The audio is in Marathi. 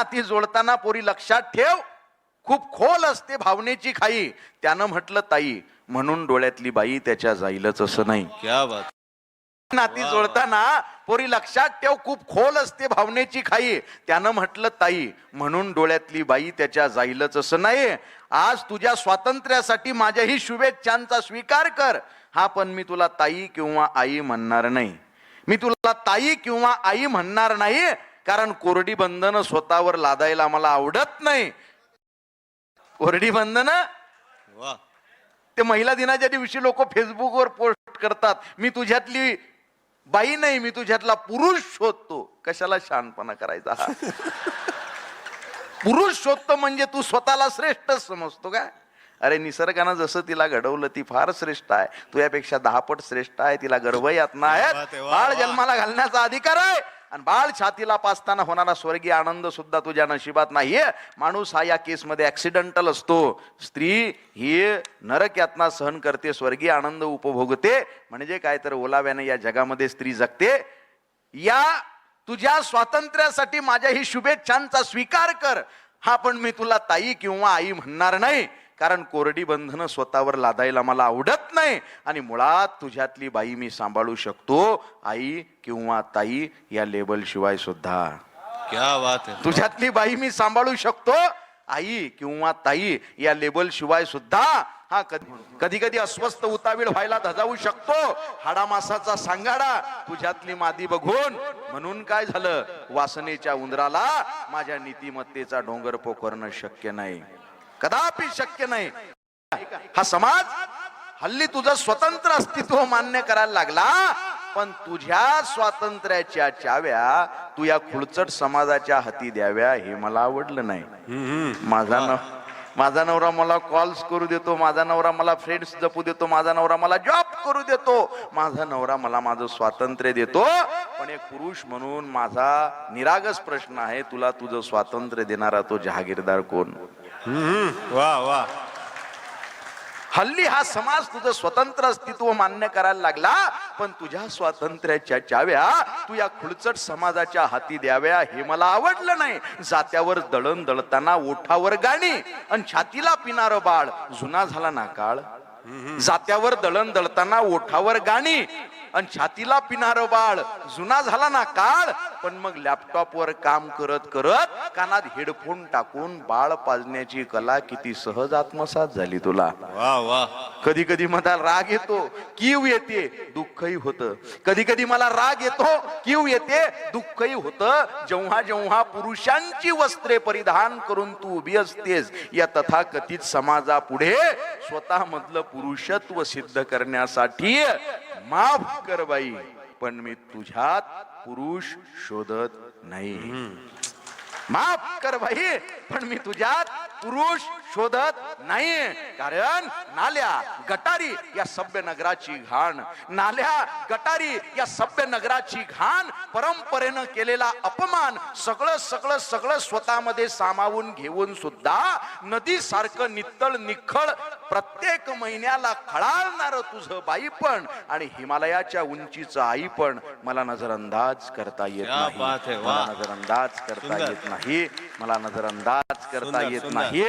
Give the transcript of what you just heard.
नाती जोडताना पोरी लक्षात ठेव. खूप खोल असते भावनेची खाई. त्यानं म्हटलं ताई म्हणून डोळ्यातली बाई त्याच्या जाईलच असं नाही. क्या बात. नाती जोडताना पोरी लक्षात ठेव खूप खोल असते भावनेची खाई. त्यानं म्हटलं ताई म्हणून डोळ्यातली बाई त्याच्या जाईलच असं नाही. आज तुझ्या स्वातंत्र्यासाठी माझ्याही शुभेच्छांचा स्वीकार कर. हा पण मी तुला ताई किंवा आई म्हणणार नाही. मी तुला ताई किंवा आई म्हणणार नाही. कारण कोरडी बंधनं स्वतःवर लादायला मला आवडत नाही. कोरडी बंधनं? ते महिला दिनाच्या दिवशी लोक फेसबुकवर पोस्ट करतात मी तुझ्यातली बाई नाही मी तुझ्यातला पुरुष शोधतो. कशाला शहाणपणा करायचा हा? पुरुष शोधतो म्हणजे तू स्वतःला श्रेष्ठ समजतो का? अरे निसर्गानं जसं तिला घडवलं ती फार श्रेष्ठ आहे. तुझ्यापेक्षा दहापट श्रेष्ठ आहे तिला गर्भ यातना वा आहेत बाळ. जन्माला घालण्याचा अधिकार आहे. आणि बाळ छातीला पाचताना होणारा स्वर्गीय आनंद सुद्धा तुझ्या नशिबात नाहीये. माणूस हा या केसमध्ये ऍक्सिडेंटल असतो. स्त्री ही नरक यातना सहन करते स्वर्गीय आनंद उपभोगते. म्हणजे काय तर ओलाव्याने या जगामध्ये स्त्री जगते. या तुझ्या स्वातंत्र्यासाठी माझ्या ही शुभेच्छांचा स्वीकार कर. हा पण मी तुला ताई किंवा आई म्हणणार नाही. कारण कोरडी बंधनं स्वतःवर लादायला मला आवडत नाही. आणि मुळात तुझ्यातली बाई मी सांभाळू शकतो आई किंवा ताई या लेबल शिवाय सुद्धा. क्या बात है तुझ्यातली बाई मी सांभाळू शकतो आई किंवा ताई या लेबल शिवाय सुद्धा. हा कधी कधी अस्वस्थ उतावीळ व्हायला धजावू शकतो. हाडामासाचा सांगाडा तुझ्यातली मादी बघून. म्हणून काय झालं? वासनेच्या उंदराला माझ्या नीतिमत्तेचा डोंगर पोखरणं शक्य नाही. कदापि शक्य नाही. हा समाज हल्ली तुझं स्वतंत्र अस्तित्व मान्य करायला लागला पण तुझ्या स्वातंत्र्याच्या चाव्या तू या खुळचट समाजाच्या हाती द्याव्या हे मला आवडलं नाही. माझा न माझा नवरा मला कॉल्स करू देतो माझा नवरा मला फ्रेंड्स जपू देतो माझा नवरा मला जॉब करू देतो माझा नवरा मला माझं स्वातंत्र्य देतो पण एक पुरुष म्हणून माझा निरागस प्रश्न आहे तुला तुझं स्वातंत्र्य देणारा तो जहागीरदार कोण? वा वा. हल्ली हा समाज तुझं स्वतंत्र अस्तित्व मान्य करायला लागला पण तुझ्या स्वातंत्र्याच्या चाव्या तू या खुळचट समाजाच्या हाती द्याव्या हे मला आवडलं नाही. जात्यावर दळण दळताना ओठावर गाणी आणि छातीला पिणार बाळ. जुना झाला ना काळ? जात्यावर दळण दळताना ओठावर गाणी. आणि छातीला पिणार बाळ. जुना झाला ना काळ पण मग लॅपटॉप वर काम करत करत कानात हेडफोन टाकून बाळ पाजण्याची कला किती सहज आत्मसात झाली तुला. वा वा. कधी कधी मला राग येतो कीव येते दुःखही होत. कधी कधी मला राग येतो कीव येते दुःखही होत. जेव्हा जेव्हा पुरुषांची वस्त्रे परिधान करून तू उभी असतेस या तथाकथित समाजापुढे स्वतः मधलं पुरुषत्व सिद्ध करण्यासाठी माफ कर बाई पण मी तुझ्यात पुरुष शोधत नाही. माफ कर भाई पण मी तुझ्यात पुरुष शोधत नाही. कारण नाल्या गटारी या सभ्य नगराची घाण. नाल्या गटारी या सभ्य नगराची घाण. परंपरेनं केलेला अपमान सगळं सगळं सगळं स्वतःमध्ये सामावून घेऊन सुद्धा नदी सारखं नित्तळ निखळ प्रत्येक महिन्याला खळाळणार तुझं बाई पण आणि हिमालयाच्या उंचीचं आई पण मला नजरअंदाज करता येत नाही मला. नजरअंदाज करता. येत नाही मला नजरअंदाज करता येत. नाही